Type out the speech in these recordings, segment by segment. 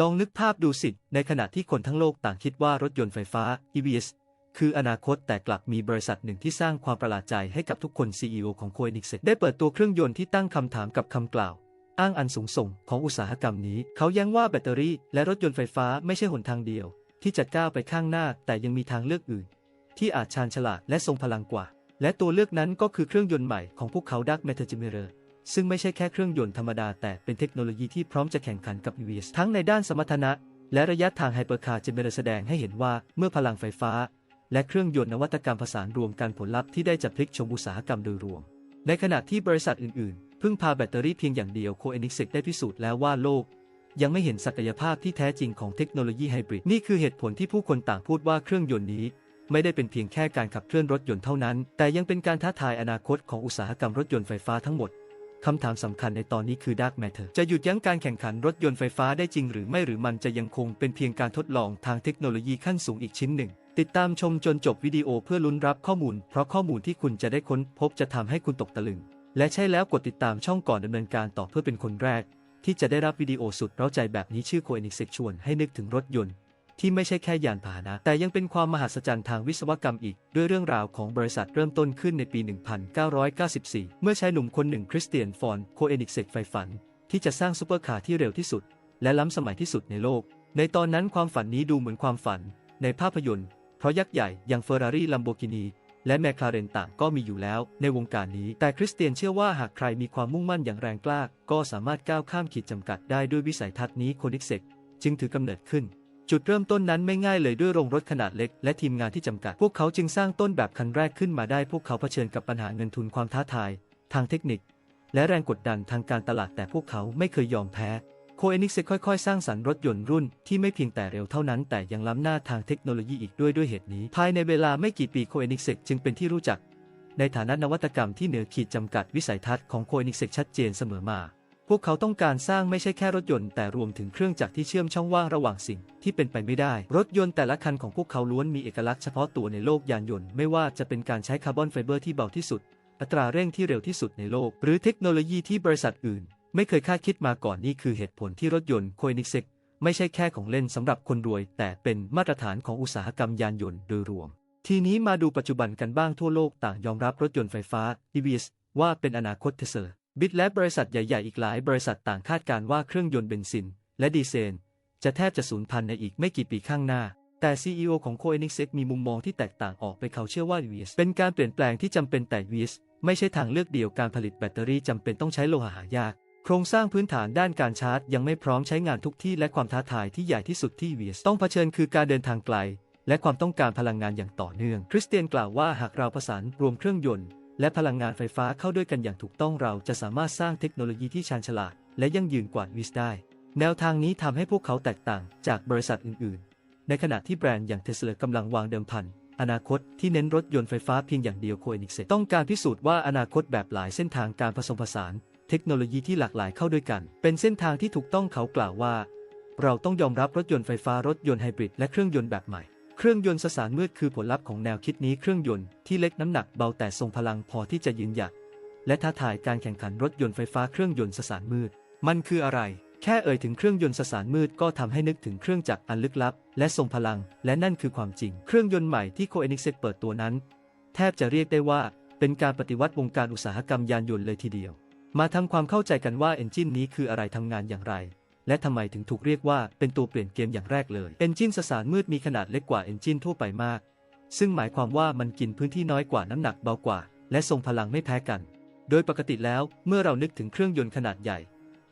ลองนึกภาพดูสิ ในขณะที่คนทั้งโลกต่างคิดว่ารถยนต์ไฟฟ้า EVs คืออนาคตแต่กลับมีบริษัทหนึ่งที่สร้างความประหลาดใจให้กับทุกคน CEO ของ Koenigsegg ได้เปิดตัวเครื่องยนต์ที่ตั้งคำถามกับคำกล่าว อ้างอันสูงส่งของอุตสาหกรรมนี้ เขาย้งว่าแบตเตอรี่และรถยนต์ไฟฟ้าไม่ใช่หนทางเดียว ที่จะก้าวไปข้างหน้าแต่ยังมีทางเลือกอื่น ที่อาจชาญฉลาดและทรงพลังกว่า และตัวเลือกนั้นก็คือเครื่องยนต์ใหม่ของพวกเขา Dark Matter Generator ซึ่งไม่ใช่แค่เครื่องยนต์ธรรมดาแต่เป็นเทคโนโลยีที่พร้อมจะแข่งขันกับ EVs ทั้งในด้านสมรรถนะ และระยะทางไฮเปอร์คาร์จะเป็นแสดงให้เห็นว่าเมื่อพลังไฟฟ้า และเครื่องยนต์นวัตกรรมผสานรวมกันผลลัพธ์ที่ได้จะพลิกชมอุตสาหกรรมโดยรวม ในขณะที่บริษัทอื่นๆ พึ่งพาแบตเตอรี่เพียงอย่างเดียว Koenigsegg ได้พิสูจน์แล้วว่าโลก ยังไม่เห็นศักยภาพที่แท้จริงของเทคโนโลยีไฮบริดนี่คือเหตุผลที่ผู้คนต่างพูดว่าเครื่องยนต์นี้ไม่ได้เป็นเพียงแค่การขับเคลื่อนรถยนต์เท่านั้น แต่ยังเป็นการท้าทายอนาคตของอุตสาหกรรมรถยนต์ไฟฟ้าทั้งหมด คำถามสำคัญในตอนนี้คือ Dark Matter จะหยุดยั้งการแข่งขันรถยนต์ไฟฟ้าได้จริงหรือไม่หรือมันจะยังคงเป็นเพียงการทดลองทางเทคโนโลยีขั้นสูงอีกชิ้นหนึ่ง ติดตามชมจนจบวิดีโอเพื่อลุ้นรับข้อมูล เพราะข้อมูลที่คุณจะได้ค้นพบจะทำให้คุณตกตะลึง และใช่แล้วกดติดตามช่องก่อนดำเนินการต่อเพื่อเป็นคนแรก ที่จะได้รับวิดีโอสุดเร้าใจแบบนี้ชื่อ Koenigsegg ชวนให้นึกถึงรถยนต์ ที่ไม่ใช่แค่ยานพาหนะ แต่ยังเป็นความมหัศจรรย์ทางวิศวกรรมอีก ด้วยเรื่องราวของบริษัทเริ่มต้นขึ้นในปี 1994 เมื่อชายหนุ่มคนหนึ่งคริสเตียนฟอนโคเอนิกเซกไฟฝัน ที่จะสร้างซูเปอร์คาร์ที่เร็วที่สุด และล้ำสมัยที่สุดในโลก ในตอนนั้นความฝันนี้ดูเหมือนความฝัน ในภาพยนตร์ เพราะยักษ์ใหญ่อย่างเฟอร์รารี่ลัมโบกินีและแมคลาเรนต่างก็มีอยู่แล้วในวงการนี้ แต่คริสเตียนเชื่อว่าหากใครมีความมุ่งมั่นอย่างแรงกล้า ก็สามารถก้าวข้ามขีดจำกัดได้ด้วยวิสัยทัศน์นี้โคนิกเซกจึงถือกำเนิดขึ้น จุดเริ่มต้นนั้นไม่ง่ายเลยด้วยโรงรถขนาดเล็กและทีมงานที่จำกัด พวกเขาจึงสร้างต้นแบบคันแรกขึ้นมาได้ พวกเขาเผชิญกับปัญหาเงินทุนความท้าทาย ทางเทคนิค และแรงกดดันทางการตลาดแต่พวกเขาไม่เคยยอมแพ้โคเอนิกเซค่อยๆ สร้างสรรค์รถยนต์รุ่นที่ไม่เพียงแต่เร็วเท่านั้นแต่ยังล้ำหน้าทางเทคโนโลยีอีกด้วยด้วยเหตุนี้ ภายในเวลาไม่กี่ปีโคเอนิกเซจึงเป็นที่รู้จัก ในฐานะนวัตกรรมที่เหนือขีดจำกัดวิสัยทัศน์ของโคเอนิกเซชัดเจนเสมอมา พวกเขาต้องการสร้างไม่ใช่แค่รถยนต์แต่รวมถึงเครื่องจักรที่เชื่อมช่องว่างระหว่างสิ่งที่เป็นไปไม่ได้ รถยนต์แต่ละคันของพวกเขาล้วนมีเอกลักษณ์เฉพาะตัวในโลกยานยนต์ไม่ว่าจะเป็นการใช้คาร์บอนไฟเบอร์ที่เบาที่สุด อัตราเร่งที่เร็วที่สุดในโลก หรือเทคโนโลยีที่บริษัทอื่น ไม่เคยคาดคิดมาก่อนนี่คือเหตุผลที่รถยนต์โคเอนิกเซกไม่ใช่แค่ของเล่นสำหรับคนรวย แต่เป็นมาตรฐานของอุตสาหกรรมยานยนต์โดยรวม ทีนี้มาดูปัจจุบันกันบ้างทั่วโลกต่างยอมรับรถยนต์ไฟฟ้า EVs ว่าเป็นอนาคตเทเซอร์ บิตและบริษัทใหญ่ ๆ อีกหลายบริษัทต่างคาดการณ์ว่าเครื่องยนต์เบนซิน และดีเซลจะแทบจะสูญพันธุ์ในอีกไม่กี่ปีข้างหน้า แต่ CEO ของ Koenigsegg มีมุมมองที่แตกต่างออกไปเขาเชื่อว่า EVs เป็นการเปลี่ยนแปลงที่จำเป็นแต่ EVs ไม่ใช่ทางเลือกเดียวการผลิตแบตเตอรี่จำเป็นต้องใช้โลหะหายาก โครงสร้างพื้นฐานด้านการชาร์จ ยังไม่พร้อมใช้งานทุกที่และความท้าทายที่ใหญ่ที่สุดที่ EVs ต้องเผชิญคือการเดินทางไกล และความต้องการพลังงานอย่างต่อเนื่อง คริสเตียนกล่าวว่าหากเราผสานรวมเครื่องยนต์ และพลังงานไฟฟ้าเข้าด้วยกันอย่างถูกต้องเราจะสามารถสร้างเทคโนโลยีที่ชาญฉลาด และยั่งยืนกว่าวิสได้ แนวทางนี้ทำให้พวกเขาแตกต่างจากบริษัทอื่น ๆ ในขณะที่แบรนด์อย่างเทสลากำลังวางเดิมพัน อนาคตที่เน้นรถยนต์ไฟฟ้าเพียงอย่างเดียวโคเอนิกเซต้องการพิสูจน์ว่าอนาคตแบบหลายเส้นทางการผสมผสาน เทคโนโลยีที่หลากหลายเข้าด้วยกัน เป็นเส้นทางที่ถูกต้องเขากล่าวว่า เราต้องยอมรับรถยนต์ไฟฟ้ารถยนต์ไฮบริดและเครื่องยนต์แบบใหม่ เครื่องยนต์สสารมืดคือผลลัพธ์ของแนวคิดนี้เครื่องยนต์ที่เล็กน้ำหนักเบาแต่ทรงพลังพอที่จะยืนหยัด และท้าทายการแข่งขันรถยนต์ไฟฟ้าเครื่องยนต์สสารมืด มันคืออะไร แค่เอ่ยถึงเครื่องยนต์สสารมืดก็ทำให้นึกถึงเครื่องจักรอันลึกลับ และทรงพลัง และนั่นคือความจริง เครื่องยนต์ใหม่ที่โคเอนิกเซเปิดตัวนั้น แทบจะเรียกได้ว่าเป็นการปฏิวัติวงการอุตสาหกรรมยานยนต์เลยทีเดียว มาทำความเข้าใจกันว่าเอนจินนี้คืออะไรทำงานอย่างไร และทำไมถึงถูกเรียกว่าเป็นตัวเปลี่ยนเกมอย่างแรกเลย เอนจินสสารมืดมีขนาดเล็กกว่าเอนจินทั่วไปมาก ซึ่งหมายความว่ามันกินพื้นที่น้อยกว่าน้ำหนักเบากว่า และทรงพลังไม่แพ้กัน โดยปกติแล้วเมื่อเรานึกถึงเครื่องยนต์ขนาดใหญ่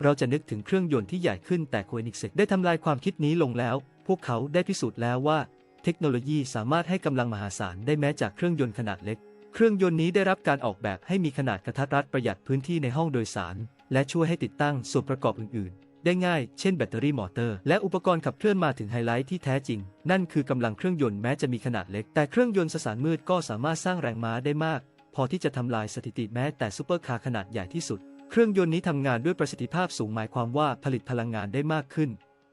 เราจะนึกถึงเครื่องยนต์ที่ใหญ่ขึ้นแต่โคเอนิกเซได้ทำลายความคิดนี้ลงแล้ว พวกเขาได้พิสูจน์แล้วว่า เทคโนโลยีสามารถให้กำลังมหาศาลได้แม้จากเครื่องยนต์ขนาดเล็กเครื่องยนต์นี้ได้รับการออกแบบให้มีขนาดกระทัดรัดประหยัดพื้นที่ในห้องโดยสาร และช่วยให้ติดตั้งส่วนประกอบอื่น ๆ ได้ง่าย เช่นแบตเตอรี่มอเตอร์ และอุปกรณ์ขับเคลื่อนมาถึงไฮไลท์ที่แท้จริง นั่นคือกำลังเครื่องยนต์แม้จะมีขนาดเล็ก แต่เครื่องยนต์สสารมืดก็สามารถสร้างแรงม้าได้มาก พอที่จะทำลายสถิติแม้แต่ซูเปอร์คาร์ขนาดใหญ่ที่สุด เครื่องยนต์นี้ทำงานด้วยประสิทธิภาพสูงหมายความว่าผลิตพลังงานได้มากขึ้น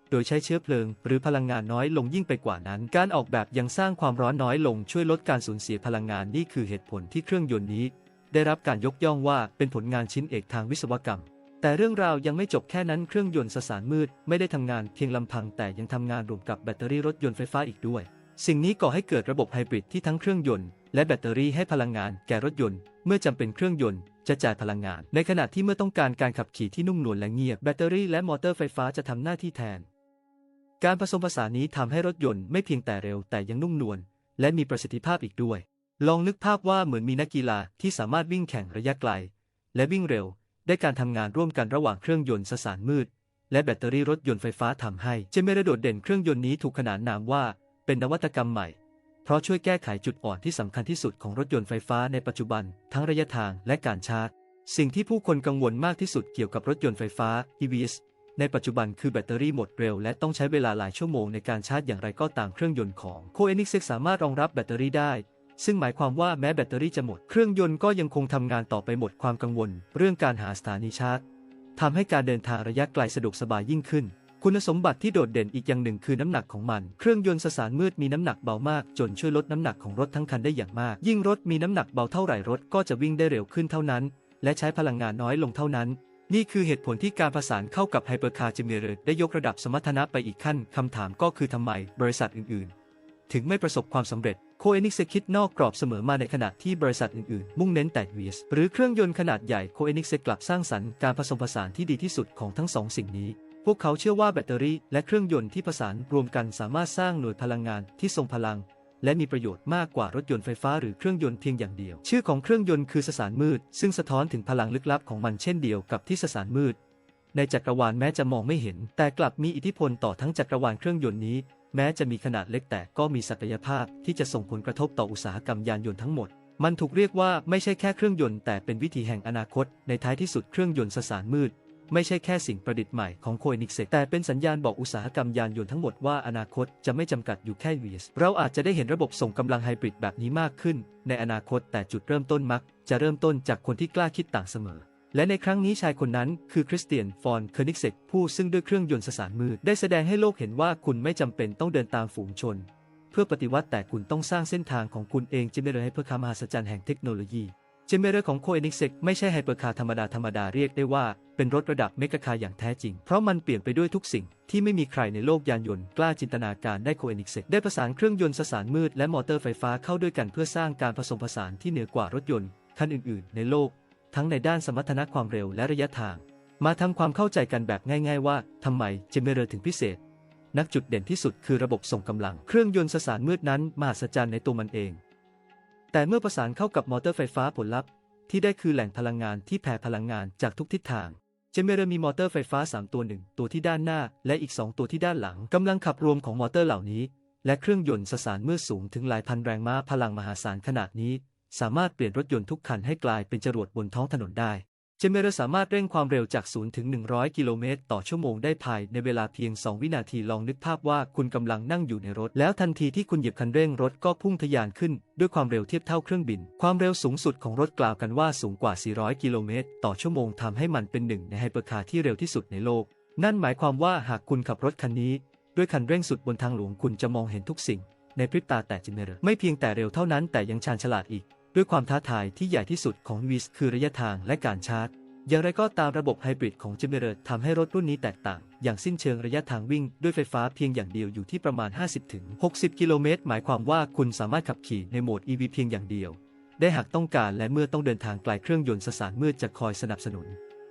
โดยใช้เชื้อเพลิง หรือพลังงานน้อยลงยิ่งไปกว่านั้น การออกแบบยังสร้างความร้อนน้อยลงช่วยลดการสูญเสียพลังงานนี่คือเหตุผลที่เครื่องยนต์นี้ ได้รับการยกย่องว่าเป็นผลงานชิ้นเอกทางวิศวกรรม แต่เรื่องราวยังไม่จบแค่นั้นเครื่องยนต์สสารมืดไม่ได้ทำงานเพียงลำพังแต่ยังทำงานรวมกับแบตเตอรี่รถยนต์ไฟฟ้าอีกด้วย สิ่งนี้ก่อให้เกิดระบบไฮบริดที่ทั้งเครื่องยนต์และแบตเตอรี่ให้พลังงานแก่รถยนต์ เมื่อจำเป็นเครื่องยนต์จะจ่ายพลังงาน ในขณะที่เมื่อต้องการการขับขี่ที่นุ่มนวลและเงียบแบตเตอรี่และมอเตอร์ไฟฟ้าจะทำหน้าที่แทน การผสมผสานนี้ทำให้รถยนต์ไม่เพียงแต่เร็วแต่ยังนุ่มนวลและมีประสิทธิภาพอีกด้วย ลองนึกภาพว่าเหมือนมีนักกีฬาที่สามารถวิ่งแข่งระยะไกล และวิ่งเร็ว ได้การทำงานร่วมกันระหว่างเครื่องยนต์สสารมืด และแบตเตอรี่รถยนต์ไฟฟ้าทำให้เจเมระโดดเด่นเครื่องยนต์นี้ถูกขนานนามว่า เป็นนวัตกรรมใหม่ เพราะช่วยแก้ไขจุดอ่อนที่สำคัญที่สุดของรถยนต์ไฟฟ้าในปัจจุบัน ทั้งระยะทางและการชาร์จ สิ่งที่ผู้คนกังวลมากที่สุดเกี่ยวกับรถยนต์ไฟฟ้า EVs ในปัจจุบันคือแบตเตอรี่หมดเร็วและต้องใช้เวลาหลายชั่วโมงในการชาร์จอย่างไรก็ตามเครื่องยนต์ของ c o e n i x สามารถรองรับแบตเตอรี่ได้ ซึ่งหมายความว่าแม้แบตเตอรี่จะหมด เครื่องยนต์ก็ยังคงทำงานต่อไปหมดความกังวล เรื่องการหาสถานีชาร์จทำให้การเดินทางระยะไกลสะดวกสบายยิ่งขึ้น คุณสมบัติที่โดดเด่นอีกอย่างหนึ่งคือน้ำหนักของมัน เครื่องยนต์สสารมืดมีน้ำหนักเบามาก จนช่วยลดน้ำหนักของรถทั้งคันได้อย่างมาก ยิ่งรถมีน้ำหนักเบาเท่าไหร่รถก็จะวิ่งได้เร็วขึ้นเท่านั้น และใช้พลังงานน้อยลงเท่านั้น นี่คือเหตุผลที่การประสานเข้ากับไฮเปอร์คาร์จิเมเรได้ยกระดับสมรรถนะไปอีกขั้นคำถามก็คือทำไมบริษัทอื่น ๆ ถึงไม่ประสบความสำเร็จ โคเอนิกคิดนอกกรอบเสมอมาในขณะที่บริษัทอื่นๆ มุ่งเน้นแต่ VS หรือเครื่องยนต์ขนาดใหญ่โคเอนิกกลับสร้างสรรค์การผสมผสานที่ดีที่สุดของทั้งสองสิ่งนี้ พวกเขาเชื่อว่าแบตเตอรี่และเครื่องยนต์ที่ผสานรวมกันสามารถสร้างหน่วยพลังงานที่ทรงพลัง และมีประโยชน์มากกว่ารถยนต์ไฟฟ้าหรือเครื่องยนต์เพียงอย่างเดียว ชื่อของเครื่องยนต์คือสสารมืด ซึ่งสะท้อนถึงพลังลึกลับของมันเช่นเดียวกับที่สสารมืด ในจักรวาลแม้จะมองไม่เห็น แต่กลับมีอิทธิพลต่อทั้งจักรวาลเครื่องยนต์นี้ แม้จะมีขนาดเล็กแต่ก็มีศักยภาพที่จะส่งผลกระทบต่ออุตสาหกรรมยานยนต์ทั้งหมด มันถูกเรียกว่าไม่ใช่แค่เครื่องยนต์แต่เป็นวิถีแห่งอนาคต ในท้ายที่สุดเครื่องยนต์สสารมืด ไม่ใช่แค่สิ่งประดิษฐ์ใหม่ของโคเอนิกเซแต่เป็นสัญญาณบอกอุตสาหกรรมยานยนต์ทั้งหมดว่าอนาคตจะไม่จำกัดอยู่แค่ VS เราอาจจะได้เห็นระบบส่งกำลังไฮบริดแบบนี้มากขึ้น ในอนาคตแต่จุดเริ่มต้นมัก จะเริ่มต้นจากคนที่กล้าคิดต่างเสมอ และในครั้งนี้ชายคนนั้นคือคริสเตียน ฟอนเคอร์นิกเซกผู้ซึ่งด้วยเครื่องยนต์สสารมืดได้แสดงให้โลกเห็นว่าคุณไม่จำเป็นต้องเดินตามฝูงชน เพื่อปฏิวัติแต่คุณต้องสร้างเส้นทางของคุณเองเจเมเรให้เพื่อคำมหัศจรรย์แห่งเทคโนโลยี เจเมเรของโคเอนิกเซกไม่ใช่ไฮเปอร์คาร์ธรรมดาธรรมดาเรียกได้ว่าเป็นรถระดับเมกะคาร์อย่างแท้จริง เพราะมันเปลี่ยนไปด้วยทุกสิ่งที่ไม่มีใครในโลกยานยนต์กล้าจินตนาการได้โคเอนิกเซกได้ประสานเครื่องยนต์สสารมืดและมอเตอร์ไฟฟ้าเข้าด้วยกันเพื่อสร้างการผสมผสานที่เหนือกว่ารถยนต์คันอื่นๆ ในโลก ทั้งในด้านสมรรถนะความเร็วและระยะทาง มาทำความเข้าใจกันแบบง่าย ๆ ว่าทำไมเจเมเรถึงพิเศษ นักจุดเด่นที่สุดคือระบบส่งกำลัง เครื่องยนต์สสารมืดนั้นมหัศจรรย์ในตัวมันเอง แต่เมื่อประสานเข้ากับมอเตอร์ไฟฟ้าผลลัพธ์ ที่ได้คือแหล่งพลังงานที่แผ่พลังงานจากทุกทิศทางเจเมเรมีมอเตอร์ไฟฟ้า 3 ตัวหนึ่งตัวที่ด้านหน้า และอีก 2 ตัวที่ด้านหลังกำลังขับรวมของมอเตอร์เหล่านี้ และเครื่องยนต์สสารเมืดสูงถึงหลายพันแรงม้าพลังมหาศาลขนาดนี้ สามารถเปลี่ยนรถยนต์ทุกคันให้กลายเป็นจรวดบนท้องถนนได้ เจเมรสามารถเร่งความเร็วจาก 0 ถึง 100 กิโลเมตรต่อชั่วโมงได้ภายในเวลาเพียง 2 วินาทีลองนึกภาพว่าคุณกำลังนั่งอยู่ในรถ แล้วทันทีที่คุณเหยียบคันเร่งรถก็พุ่งทะยานขึ้น ด้วยความเร็วเทียบเท่าเครื่องบิน ความเร็วสูงสุดของรถกล่าวกันว่าสูงกว่า 400 กิโลเมตรต่อชั่วโมงทำให้มันเป็นหนึ่งในไฮเปอร์คาร์ที่เร็วที่สุดในโลก นั่นหมายความว่าหากคุณขับรถคันนี้ ด้วยคันเร่งสุดบนทางหลวงคุณจะมองเห็นทุกสิ่ง ในพริบตาแต่เจเมเรไม่เพียงแต่เร็วเท่านั้นแต่ยังชาญฉลาดอีก ด้วยความท้าทายที่ใหญ่ที่สุดของวิสคือระยะทางและการชาร์จ อย่างไรก็ตามระบบไฮบริดของจเมเรทำให้รถรุ่นนี้แตกต่าง อย่างสิ้นเชิงระยะทางวิ่งด้วยไฟฟ้าเพียงอย่างเดียวอยู่ที่ประมาณ 50-60 กิโลเมตร หมายความว่าคุณสามารถขับขี่ในโหมด EV เพียงอย่างเดียว ได้หากต้องการและเมื่อต้องเดินทางไกลเครื่องยนต์สสารมืดจะคอยสนับสนุน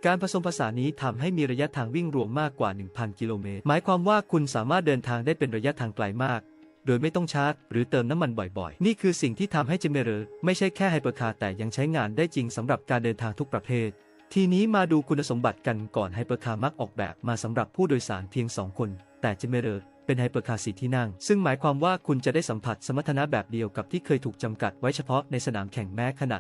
การผสมผสานนี้ทำให้มีระยะทางวิ่งรวมมากกว่า 1,000 กิโลเมตร หมายความว่าคุณสามารถเดินทางได้เป็นระยะทางไกลมาก โดยไม่ต้องชาร์จ หรือเติมน้ำมันบ่อยๆ นี่คือสิ่งที่ทำให้เจเมเรอร์ไม่ใช่แค่ไฮเปอร์คาร์แต่ยังใช้งานได้จริงสำหรับการเดินทางทุกประเภท ทีนี้มาดูคุณสมบัติกันก่อนไฮเปอร์คาร์มักออกแบบมาสำหรับผู้โดยสารเพียง 2 คน แต่เจเมเรอร์เป็นไฮเปอร์คาร์สีที่นั่ง ซึ่งหมายความว่าคุณจะได้สัมผัสสมรรถนะแบบเดียวกับที่เคยถูกจำกัดไว้เฉพาะในสนามแข่งแม้ขณะ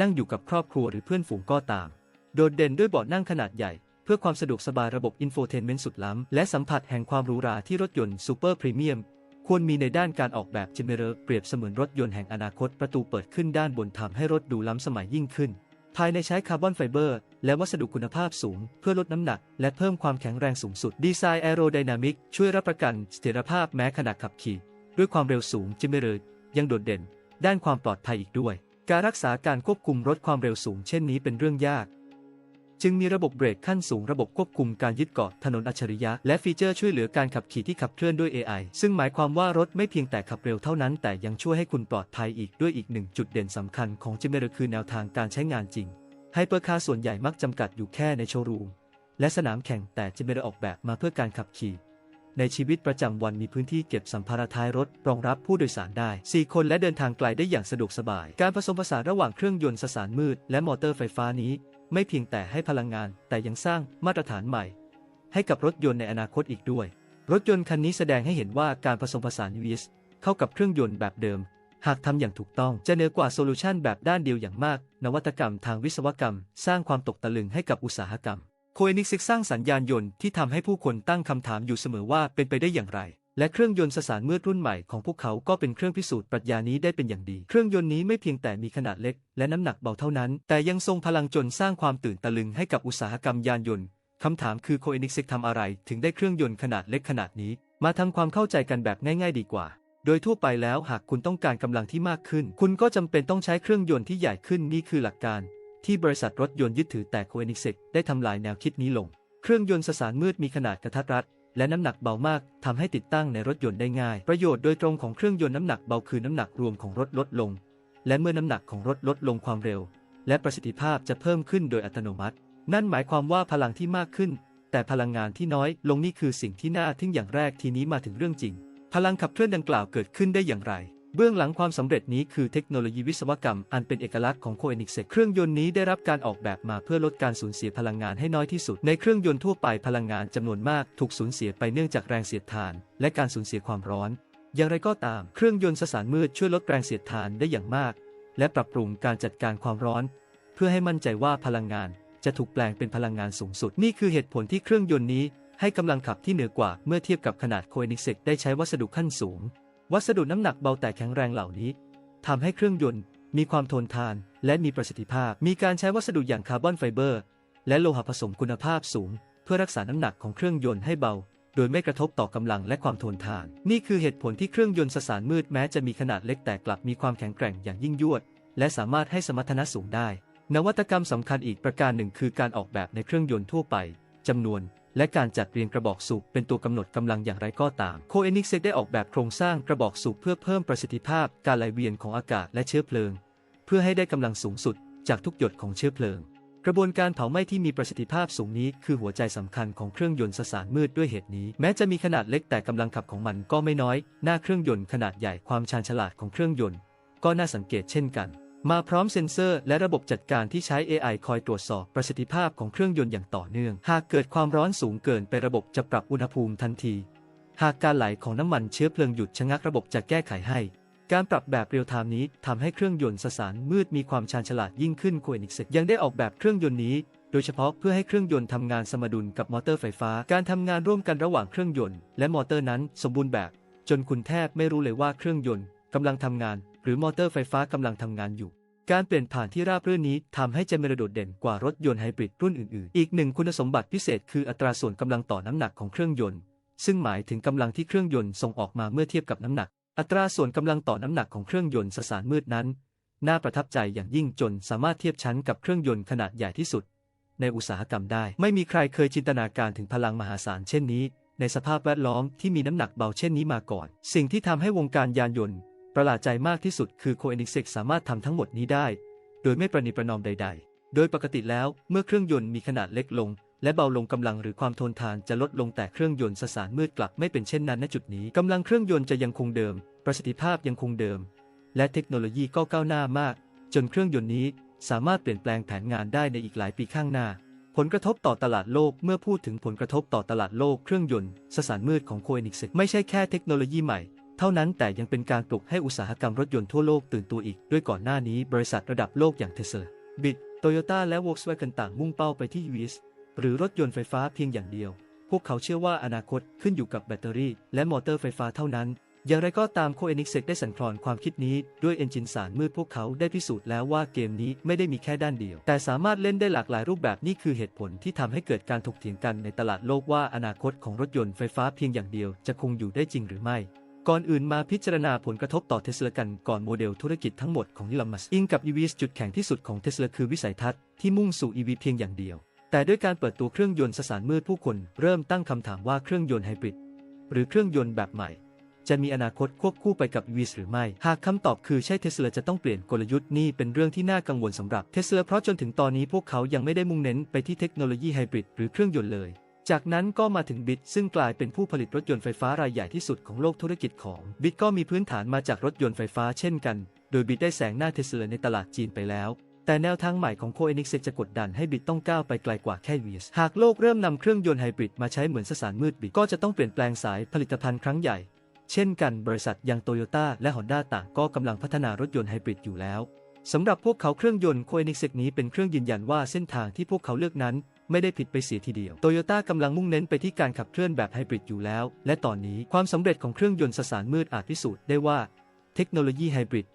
นั่งอยู่กับครอบครัวหรือเพื่อนฝูงก็ตาม โดดเด่นด้วยเบาะนั่งขนาดใหญ่ เพื่อความสะดวกสบายระบบอินโฟเทนเมนต์สุดล้ำ และสัมผัสแห่งความหรูหราที่รถยนต์ซูเปอร์พรีเมียม ควรมีในด้านการออกแบบเจเมเรอร์เปรียบเสมือนรถยนต์แห่งอนาคตประตูเปิดขึ้นด้านบนทำให้รถดูล้ำสมัยยิ่งขึ้น ภายในใช้คาร์บอนไฟเบอร์ และวัสดุคุณภาพสูง เพื่อลดน้ำหนัก และเพิ่มความแข็งแรงสูงสุดดีไซน์แอโรไดนามิกช่วยรับประกันเสถียรภาพแม้ขณะขับขี่ ด้วยความเร็วสูงเจเมเรอร์ยังโดดเด่น ด้านความปลอดภัยอีกด้วย การรักษาการควบคุมรถความเร็วสูงเช่นนี้เป็นเรื่องยาก จึงมีระบบเบรกขั้นสูงระบบควบคุมการยึดเกาะถนนอัจฉริยะ และฟีเจอร์ช่วยเหลือการขับขี่ที่ขับเคลื่อนด้วย AI ซึ่งหมายความว่ารถไม่เพียงแต่ขับเร็วเท่านั้น แต่ยังช่วยให้คุณปลอดภัยอีกด้วยอีกหนึ่งจุดเด่นสำคัญของจิเมรคือแนวทางการใช้งานจริงไฮเปอร์คาร์ส่วนใหญ่มักจำกัดอยู่แค่ในโชว์รูมและสนามแข่งแต่จิเมรออกแบบมาเพื่อการขับขี่ในชีวิตประจำวันมีพื้นที่เก็บสัมภาระท้ายรถ รองรับผู้โดยสารได้ 4 คนและเดินทางไกลได้อย่างสะดวกสบาย การผสมผสานระหว่างเครื่องยนต์สสารมืด และมอเตอร์ไฟฟ้านี้ ไม่เพียงแต่ให้พลังงานแต่ยังสร้างมาตรฐานใหม่ ให้กับรถยนต์ในอนาคตอีกด้วย รถยนต์คันนี้แสดงให้เห็นว่าการผสมผสาน EVs เข้ากับเครื่องยนต์แบบเดิม หากทำอย่างถูกต้องจะเหนือกว่าโซลูชันแบบด้านเดียวอย่างมาก นวัตกรรมทางวิศวกรรม สร้างความตกตะลึงให้กับอุตสาหกรรมโคเอนิกซิกสร้างสัญญาณยนต์ที่ทำให้ผู้คนตั้งคำถามอยู่เสมอว่าเป็นไปได้อย่างไร และเครื่องยนต์สสารมืดรุ่นใหม่ของพวกเขาก็เป็นเครื่องพิสูจน์ปรัชญานี้ได้เป็นอย่างดี เครื่องยนต์นี้ไม่เพียงแต่มีขนาดเล็ก และน้ำหนักเบาเท่านั้น แต่ยังทรงพลังจนสร้างความตื่นตะลึงให้กับอุตสาหกรรมยานยนต์คำถามคือโคเอนิกซิกทำอะไรถึงได้เครื่องยนต์ขนาดเล็กขนาดนี้ มาทำความเข้าใจกันแบบง่าย ๆ ดีกว่า โดยทั่วไปแล้วหากคุณต้องการกำลังที่มากขึ้น คุณก็จำเป็นต้องใช้เครื่องยนต์ที่ใหญ่ขึ้นนี่คือหลักการ ที่บริษัทรถยนต์ยึดถือแต่โคเอนิกซิกได้ทำลายแนวคิดนี้ลง เครื่องยนต์สสารมืดมีขนาดกระทัดรัด และน้ำหนักเบามากทำให้ติดตั้งในรถยนต์ได้ง่าย ประโยชน์โดยตรงของเครื่องยนต์น้ำหนักเบาคือน้ำหนักรวมของรถลดลง และเมื่อน้ำหนักของรถลดลงความเร็ว และประสิทธิภาพจะเพิ่มขึ้นโดยอัตโนมัติ นั่นหมายความว่าพลังที่มากขึ้น แต่พลังงานที่น้อยลงนี่คือสิ่งที่น่าทึ่งอย่างแรกทีนี้มาถึงเรื่องจริง พลังขับเคลื่อนดังกล่าวเกิดขึ้นได้อย่างไร เบื้องหลังความสำเร็จนี้คือเทคโนโลยีวิศวกรรมอันเป็นเอกลักษณ์ของโคเอนิกเซเครื่องยนต์นี้ได้รับการออกแบบมาเพื่อลดการสูญเสียพลังงานให้น้อยที่สุด ในเครื่องยนต์ทั่วไปพลังงานจำนวนมากถูกสูญเสียไปเนื่องจากแรงเสียดทาน และการสูญเสียความร้อน อย่างไรก็ตาม เครื่องยนต์สสารมืดช่วยลดแรงเสียดทานได้อย่างมาก และปรับปรุงการจัดการความร้อน เพื่อให้มั่นใจว่าพลังงานจะถูกแปลงเป็นพลังงานสูงสุด นี่คือเหตุผลที่เครื่องยนต์นี้ ให้กำลังขับที่เหนือกว่าเมื่อเทียบกับขนาดโคเอนิกเซกได้ใช้วัสดุขั้นสูง วัสดุน้ำหนักเบาแต่แข็งแรงเหล่านี้ทำให้เครื่องยนต์ มีความทนทานและมีประสิทธิภาพ มีการใช้วัสดุอย่างคาร์บอนไฟเบอร์ และโลหะผสมคุณภาพสูง เพื่อรักษาน้ำหนักของเครื่องยนต์ให้เบา โดยไม่กระทบต่อกำลังและความทนทาน นี่คือเหตุผลที่เครื่องยนต์สสารมืดแม้จะมีขนาดเล็กแต่กลับมีความแข็งแกร่งอย่างยิ่งยวด และสามารถให้สมรรถนะสูงได้ นวัตกรรมสำคัญอีกประการหนึ่งคือการออกแบบในเครื่องยนต์ทั่วไปจำนวน และการจัดเรียงกระบอกสูบเป็นตัวกำหนดกำลังอย่างไรก็ตาม โคเอนิกเซกได้ออกแบบโครงสร้างกระบอกสูบเพื่อเพิ่มประสิทธิภาพการไหลเวียนของอากาศและเชื้อเพลิง เพื่อให้ได้กำลังสูงสุดจากทุกหยดของเชื้อเพลิง กระบวนการเผาไหม้ที่มีประสิทธิภาพสูงนี้คือหัวใจสำคัญของเครื่องยนต์สสารมืดด้วยเหตุนี้ แม้จะมีขนาดเล็กแต่กำลังขับของมันก็ไม่น้อย หน้าเครื่องยนต์ขนาดใหญ่ความชาญฉลาดของเครื่องยนต์ ก็น่าสังเกตเช่นกัน มาพร้อมเซ็นเซอร์และระบบจัดการที่ใช้ AI คอยตรวจสอบประสิทธิภาพของเครื่องยนต์อย่างต่อเนื่อง หากเกิดความร้อนสูงเกินไประบบจะปรับอุณหภูมิทันที หากการไหลของน้ำมันเชื้อเพลิงหยุดชะงักระบบจะแก้ไขให้ การปรับแบบเรียลไทม์นี้ทำให้เครื่องยนต์สสารมืดมีความชาญฉลาดยิ่งขึ้นโคเอนิกเซยังได้ออกแบบเครื่องยนต์นี้โดยเฉพาะเพื่อให้เครื่องยนต์ทำงานสมดุลกับมอเตอร์ไฟฟ้า การทำงานร่วมกันระหว่างเครื่องยนต์และมอเตอร์นั้นสมบูรณ์แบบ จนคุณแทบไม่รู้เลยว่าเครื่องยนต์กำลังทำงาน หรือมอเตอร์ไฟฟ้ากำลังทำงานอยู่ การเปลี่ยนผ่านที่ราบรื่นนี้ทำให้เจเมรโดดเด่นกว่ารถยนต์ไฮบริดรุ่นอื่นๆ อีกหนึ่งคุณสมบัติพิเศษคืออัตราส่วนกำลังต่อน้ำหนักของเครื่องยนต์ ซึ่งหมายถึงกำลังที่เครื่องยนต์ส่งออกมาเมื่อเทียบกับน้ำหนัก อัตราส่วนกำลังต่อน้ำหนักของเครื่องยนต์สสารมืดนั้น น่าประทับใจอย่างยิ่งจนสามารถเทียบชั้นกับเครื่องยนต์ขนาดใหญ่ที่สุด ในอุตสาหกรรมได้ ไม่มีใครเคยจินตนาการถึงพลังมหาศาลเช่นนี้ ในสภาพแวดล้อมที่มีน้ำหนักเบาเช่นนี้มาก่อน สิ่งที่ทำให้วงการยานยนต์ ประหลาดใจมากที่สุดคือโคเอนิกเซกสามารถทำทั้งหมดนี้ได้ โดยไม่ประนีประนอมใด ๆ โดยปกติแล้วเมื่อเครื่องยนต์มีขนาดเล็กลง และเบาลงกำลังหรือความทนทานจะลดลงแต่เครื่องยนต์สสารมืดกลับไม่เป็นเช่นนั้นณจุดนี้กำลังเครื่องยนต์จะยังคงเดิม ประสิทธิภาพยังคงเดิม และเทคโนโลยีก็ก้าวหน้ามาก จนเครื่องยนต์นี้สามารถเปลี่ยนแปลงแผนงานได้ในอีกหลายปีข้างหน้า ผลกระทบต่อตลาดโลกเมื่อพูดถึงผลกระทบต่อตลาดโลกเครื่องยนต์สสารมืดของโคเอนิกเซ์ไม่ใช่แค่เทคโนโลยีใหม่ เท่านั้นแต่ยังเป็นการปลุกให้อุตสาหกรรมรถยนต์ทั่วโลกตื่นตัวอีก ด้วยก่อนหน้านี้บริษัทระดับโลกอย่างเทสลาบิดโตโยต้าและ Volkswagen ต่างมุ่งเป้าไปที่ EVs หรือรถยนต์ไฟฟ้าเพียงอย่างเดียว พวกเขาเชื่อว่าอนาคตขึ้นอยู่กับแบตเตอรี่ และมอเตอร์ไฟฟ้าเท่านั้น อย่างไรก็ตามโคเอนิกเซกได้สั่นคลอนความคิดนี้ด้วยเอนจินสารมืดพวกเขาได้พิสูจน์แล้วว่าเกมนี้ไม่ได้มีแค่ด้านเดียว แต่สามารถเล่นได้หลากหลายรูปแบบนี่คือเหตุผลที่ทำให้เกิดการถกเถียงกันในตลาดโลกว่าอนาคตของรถยนต์ไฟฟ้าเพียงอย่างเดียวจะคงอยู่ได้จริงหรือไม่ ก่อนอื่นมาพิจารณาผลกระทบต่อเทสลากันก่อนโมเดลธุรกิจทั้งหมดของนิลมัสอิงกับ EV จุดแข็งที่สุดของเทสลาคือวิสัยทัศน์ที่มุ่งสู่ EV เพียงอย่างเดียว แต่ด้วยการเปิดตัวเครื่องยนต์สสารมืดผู้คน เริ่มตั้งคำถามว่าเครื่องยนต์ไฮบริดหรือเครื่องยนต์แบบใหม่ จะมีอนาคตควบคู่ไปกับ EV หรือไม่ หากคำตอบคือใช่เทสลาจะต้องเปลี่ยนกลยุทธ์นี่เป็นเรื่องที่น่ากังวลสำหรับเทสลาเพราะจนถึงตอนนี้พวกเขายังไม่ได้มุ่งเน้นไปที่เทคโนโลยีไฮบริดหรือเครื่องยนต์เลย จากนั้นก็มาถึงบิตซึ่งกลายเป็นผู้ผลิตรถยนต์ไฟฟ้ารายใหญ่ที่สุดของโลกธุรกิจของบิตก็มีพื้นฐานมาจากรถยนต์ไฟฟ้าเช่นกัน โดยบิตได้แสงหน้าเทสลาในตลาดจีนไปแล้วแต่แนวทางใหม่ของโคเอนิกเซจะกดดันให้บิตต้องก้าวไปไกลกว่าแค่ VS หากโลกเริ่มนำเครื่องยนต์ไฮบริดมาใช้เหมือนสสารมืดบิตก็จะต้องเปลี่ยนแปลงสายผลิตภัณฑ์ครั้งใหญ่ เช่นกันบริษัทอย่างโตโยต้าและฮอนด้าต่างก็กำลังพัฒนารถยนต์ไฮบริดอยู่แล้วสำหรับพวกเขาเครื่องยนต์โคเอนิกนี้เป็นเครื่องยืนยันว่าเส้นทางที่พวกเขาเลือกนั้น ไม่ได้ผิดไปเสียทีเดียว โตโยต้ากำลังมุ่งเน้นไปที่การขับเคลื่อนแบบไฮบริดอยู่แล้ว และตอนนี้ความสำเร็จของเครื่องยนต์สสารมืดอาจพิสูจน์ได้ว่า เทคโนโลยีไฮบริด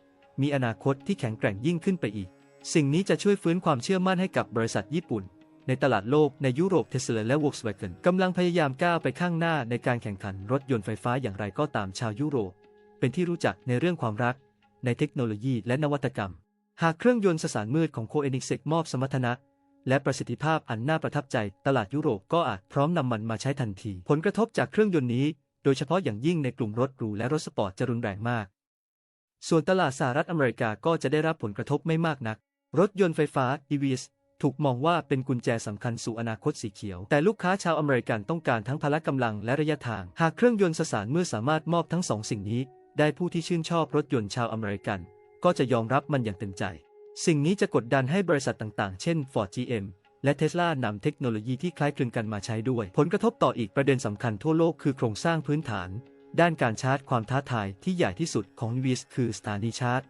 มีอนาคตที่แข็งแกร่งยิ่งขึ้นไปอีก สิ่งนี้จะช่วยฟื้นความเชื่อมั่นให้กับบริษัทญี่ปุ่น ในตลาดโลกในยุโรปเทสลาและ Volkswagen กำลังพยายามก้าวไปข้างหน้าในการแข่งขันรถยนต์ไฟฟ้าอย่างไรก็ตามชาวยุโรป เป็นที่รู้จักในเรื่องความรัก ในเทคโนโลยีและนวัตกรรม หากเครื่องยนต์สสารมืดของโคเอนิกเซกมอบสมรรถนะ และประสิทธิภาพอันน่าประทับใจ ตลาดยุโรปก็อาจพร้อมนำมันมาใช้ทันที ผลกระทบจากเครื่องยนต์นี้ โดยเฉพาะอย่างยิ่งในกลุ่มรถหรูและรถสปอร์ตจะรุนแรงมาก ส่วนตลาดสหรัฐอเมริกาก็จะได้รับผลกระทบไม่มากนัก รถยนต์ไฟฟ้า EVs ถูกมองว่าเป็นกุญแจสำคัญสู่อนาคตสีเขียว แต่ลูกค้าชาวอเมริกันต้องการทั้งพละกำลังและระยะทาง หากเครื่องยนต์สสารเมื่อสามารถมอบทั้งสองสิ่งนี้ ได้ผู้ที่ชื่นชอบรถยนต์ชาวอเมริกัน ก็จะยอมรับมันอย่างเต็มใจ สิ่งนี้จะกดดันให้บริษัทต่างๆ เช่น Ford GM และ Tesla นำเทคโนโลยีที่คล้ายคลึงกันมาใช้ด้วย ผลกระทบต่ออีกประเด็นสำคัญทั่วโลกคือโครงสร้างพื้นฐาน ด้านการชาร์จความท้าทายที่ใหญ่ที่สุดของวีสคือสถานีชาร์จ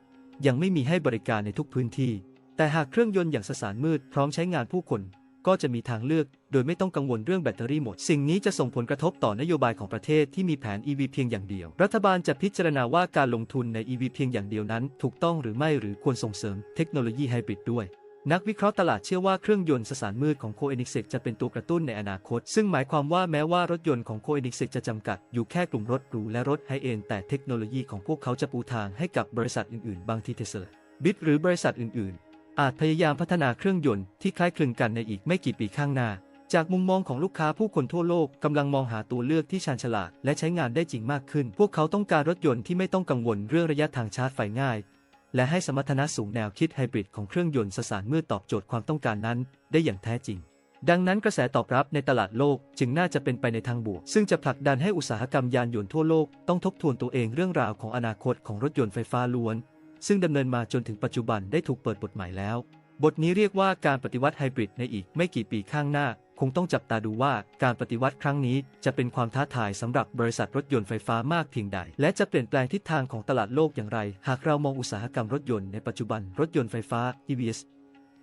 ยังไม่มีให้บริการในทุกพื้นที่ แต่หากเครื่องยนต์อย่างสสารมืดพร้อมใช้งานผู้คน ก็จะมีทางเลือก โดยไม่ต้องกังวลเรื่องแบตเตอรี่หมด สิ่งนี้จะส่งผลกระทบต่อนโยบายของประเทศที่มีแผน EV เพียงอย่างเดียว รัฐบาลจะพิจารณาว่าการลงทุนใน EV เพียงอย่างเดียวนั้น ถูกต้องหรือไม่หรือควรส่งเสริมเทคโนโลยีไฮบริดด้วยนักวิเคราะห์ตลาดเชื่อว่าเครื่องยนต์สสารมืดของโคเอนิกเซกจะเป็นตัวกระตุ้นในอนาคต ซึ่งหมายความว่าแม้ว่ารถยนต์ของโคเอนิกเซกจะจำกัดอยู่แค่กลุ่มรถหรูและรถไฮเอ็นแต่เทคโนโลยีของพวกเขาจะปูทางให้กับบริษัทอื่นๆ บางทีเทสลาบิตหรือบริษัทอื่นๆ อาจพยายามพัฒนาเครื่องยนต์ที่คล้ายคลึงกันในอีกไม่กี่ปีข้างหน้า จากมุมมองของลูกค้าผู้คนทั่วโลกกำลังมองหาตัวเลือกที่ชาญฉลาด และใช้งานได้จริงมากขึ้น พวกเขาต้องการรถยนต์ที่ไม่ต้องกังวลเรื่องระยะทางชาร์จไฟง่าย และให้สมรรถนะสูงแนวคิดไฮบริดของเครื่องยนต์สสารมืดตอบโจทย์ความต้องการนั้น ได้อย่างแท้จริง ดังนั้นกระแสตอบรับในตลาดโลกจึงน่าจะเป็นไปในทางบวก ซึ่งจะผลักดันให้อุตสาหกรรมยานยนต์ทั่วโลกต้องทบทวนตัวเองเรื่องราวของอนาคตของรถยนต์ไฟฟ้าล้วน ซึ่งดำเนินมาจนถึงปัจจุบันได้ถูกเปิดบทใหม่แล้ว บทนี้เรียกว่าการปฏิวัติไฮบริดในอีกไม่กี่ปีข้างหน้า คงต้องจับตาดูว่าการปฏิวัติครั้งนี้จะเป็นความท้าทายสำหรับบริษัทรถยนต์ไฟฟ้ามากเพียงใด และจะเปลี่ยนแปลงทิศทางของตลาดโลกอย่างไร หากเรามองอุตสาหกรรมรถยนต์ในปัจจุบันรถยนต์ไฟฟ้า EVs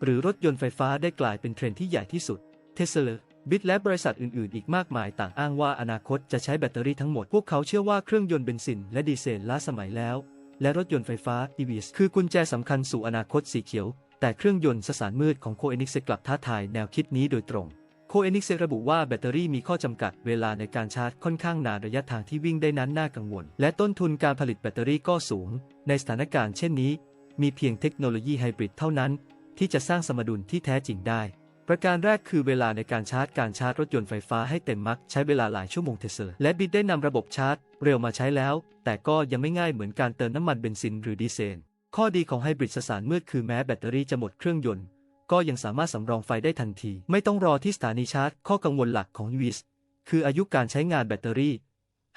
หรือรถยนต์ไฟฟ้าได้กลายเป็นเทรนด์ที่ใหญ่ที่สุดเทสลาบิตและบริษัทอื่น ๆ อีกมากมายต่างอ้างว่าอนาคตจะใช้แบตเตอรี่ทั้งหมด พวกเขาเชื่อว่าเครื่องยนต์เบนซินและดีเซลล้าสมัยแล้ว และรถยนต์ไฟฟ้า EVs คือกุญแจสำคัญสู่อนาคตสีเขียว แต่เครื่องยนต์สสารมืดของโคเอนิกกลับท้าทายแนวคิดนี้โดยตรง โคเอนิกเซระบุว่าแบตเตอรี่มีข้อจำกัดเวลาในการชาร์จค่อนข้างนานระยะทางที่วิ่งได้นั้นน่ากังวล และต้นทุนการผลิตแบตเตอรี่ก็สูง ในสถานการณ์เช่นนี้ มีเพียงเทคโนโลยีไฮบริดเท่านั้น ที่จะสร้างสมดุลที่แท้จริงได้ ประการแรกคือเวลาในการชาร์จการชาร์จรถยนต์ไฟฟ้าให้เต็มมักใช้เวลาหลายชั่วโมงเทสลาและบิดได้นำระบบชาร์จ เร็วมาใช้แล้ว แต่ก็ยังไม่ง่ายเหมือนการเติมน้ำมันเบนซินหรือดีเซลข้อดีของไฮบริดสสารมืดคือแม้แบตเตอรี่จะหมดเครื่องยนต์ ก็ยังสามารถสำรองไฟได้ทันที ไม่ต้องรอที่สถานีชาร์จ ข้อกังวลหลักของ UVs คืออายุการใช้งานแบตเตอรี่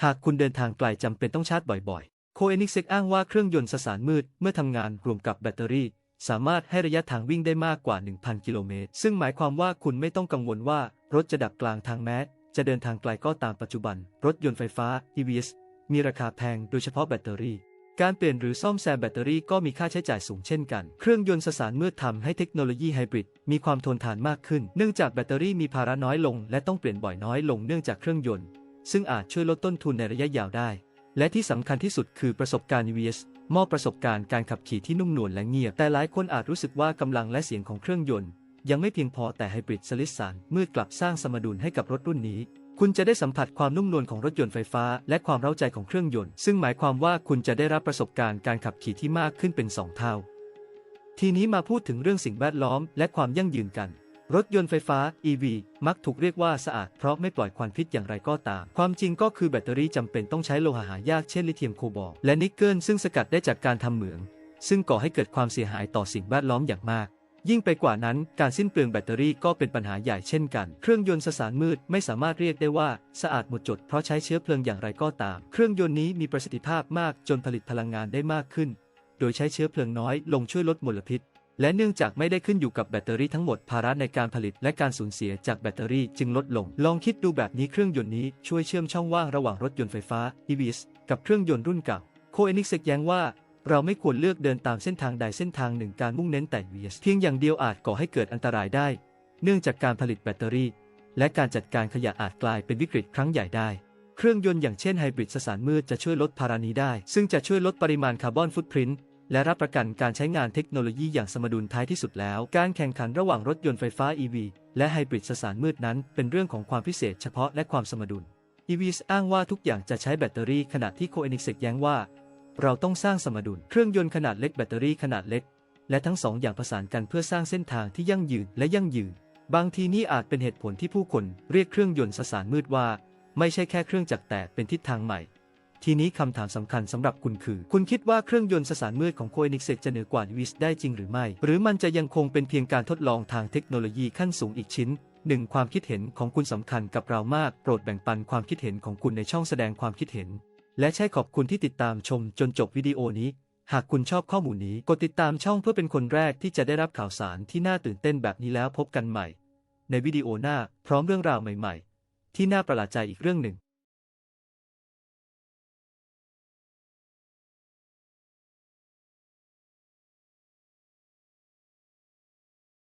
หากคุณเดินทางไกลจำเป็นต้องชาร์จบ่อยๆ โคเอนิกเซกอ้างว่าเครื่องยนต์สสารมืดเมื่อทำงานรวมกับแบตเตอรี่ สามารถให้ระยะทางวิ่งได้มากกว่า 1,000 กิโลเมตร ซึ่งหมายความว่าคุณไม่ต้องกังวลว่ารถจะดับกลางทางแม้ จะเดินทางไกลก็ตามปัจจุบัน รถยนต์ไฟฟ้า EVs มีราคาแพงโดยเฉพาะแบตเตอรี่ การเปลี่ยนหรือซ่อมแซมแบตเตอรี่ก็มีค่าใช้จ่ายสูงเช่นกัน เครื่องยนต์สสารมืดทำให้เทคโนโลยีไฮบริดมีความทนทานมากขึ้น เนื่องจากแบตเตอรี่มีภาระน้อยลง และต้องเปลี่ยนบ่อยน้อยลงเนื่องจากเครื่องยนต์ ซึ่งอาจช่วยลดต้นทุนในระยะยาวได้ และที่สำคัญที่สุดคือประสบการณ์ EVS มอบประสบการณ์การขับขี่ที่นุ่มนวลและเงียบ แต่หลายคนอาจรู้สึกว่ากำลังและเสียงของเครื่องยนต์ ยังไม่เพียงพอแต่ไฮบริดสลิสานมืดกลับสร้างสมดุลให้กับรถรุ่นนี้ คุณจะได้สัมผัสความนุ่มนวลของรถยนต์ไฟฟ้า และความเร้าใจของเครื่องยนต์ ซึ่งหมายความว่าคุณจะได้รับประสบการณ์การขับขี่ที่มากขึ้นเป็น 2 เท่า ทีนี้มาพูดถึงเรื่องสิ่งแวดล้อม และความยั่งยืนกัน รถยนต์ไฟฟ้า EV มักถูกเรียกว่าสะอาดเพราะไม่ปล่อยควันพิษอย่างไรก็ตาม ความจริงก็คือแบตเตอรี่จำเป็นต้องใช้โลหะหายากเช่นลิเธียมโคบอลและนิกเกิลซึ่งสกัดได้จากการทำเหมือง ซึ่งก่อให้เกิดความเสียหายต่อสิ่งแวดล้อมอย่างมาก ยิ่งไปกว่านั้นการสิ้นเปลืองแบตเตอรี่ก็เป็นปัญหาใหญ่เช่นกัน เครื่องยนต์สสารมืดไม่สามารถเรียกได้ว่าสะอาดหมดจดเพราะใช้เชื้อเพลิงอย่างไรก็ตาม เครื่องยนต์นี้มีประสิทธิภาพมากจนผลิตพลังงานได้มากขึ้น โดยใช้เชื้อเพลิงน้อยลงช่วยลดมลพิษ และเนื่องจากไม่ได้ขึ้นอยู่กับแบตเตอรี่ทั้งหมดภาระในการผลิตและการสูญเสียจากแบตเตอรี่จึงลดลง ลองคิดดูแบบนี้เครื่องยนต์นี้ช่วยเชื่อมช่องว่างระหว่างรถยนต์ไฟฟ้า EVs กับเครื่องยนต์รุ่นเก่าโคเอนิกเซกแย้งว่า เราไม่ควรเลือกเดินตามเส้นทางใดเส้นทางหนึ่งการมุ่งเน้นแต่ EVs เพียงอย่างเดียวอาจก่อให้เกิดอันตรายได้ เนื่องจากการผลิตแบตเตอรี่ และการจัดการขยะอาจกลายเป็นวิกฤตครั้งใหญ่ได้ เครื่องยนต์อย่างเช่นไฮบริดสสารมืดจะช่วยลดภาระนี้ได้ ซึ่งจะช่วยลดปริมาณคาร์บอนฟุตพิ้นท์และรับประกันการใช้งานเทคโนโลยีอย่างสมดุลท้ายที่สุดแล้ว การแข่งขันระหว่างรถยนต์ไฟฟ้า EV และไฮบริดสสารมืดนั้น เป็นเรื่องของความพิเศษเฉพาะและความสมดุล EVs อ้างว่าทุกอย่างจะใช้แบตเตอรี่ขณะที่โคเอนิกเซกแย้งว่า เราต้องสร้างสมดุล เครื่องยนต์ขนาดเล็กแบตเตอรี่ขนาดเล็ก และทั้งสองอย่างประสานกันเพื่อสร้างเส้นทางที่ยั่งยืนและยั่งยืน บางทีนี่อาจเป็นเหตุผลที่ผู้คนเรียกเครื่องยนต์สสารมืดว่า ไม่ใช่แค่เครื่องจักรแต่เป็นทิศทางใหม่ ทีนี้คำถามสำคัญสำหรับคุณคือ คุณคิดว่าเครื่องยนต์สสารมืดของโคเอนิกเซจะเหนือกว่าวิสได้จริงหรือไม่ หรือมันจะยังคงเป็นเพียงการทดลองทางเทคโนโลยีขั้นสูงอีกชิ้นหนึ่งความคิดเห็นของคุณสำคัญกับเรามาก โปรดแบ่งปันความคิดเห็นของคุณในช่องแสดงความคิดเห็น และใช่ขอบคุณที่ติดตามชมจนจบวิดีโอนี้ หากคุณชอบข้อมูลนี้กดติดตามช่องเพื่อเป็นคนแรกที่จะได้รับข่าวสารที่น่าตื่นเต้นแบบนี้แล้วพบกันใหม่ ในวิดีโอหน้าพร้อมเรื่องราวใหม่ ๆ ที่น่าประหลาดใจอีกเรื่องหนึ่ง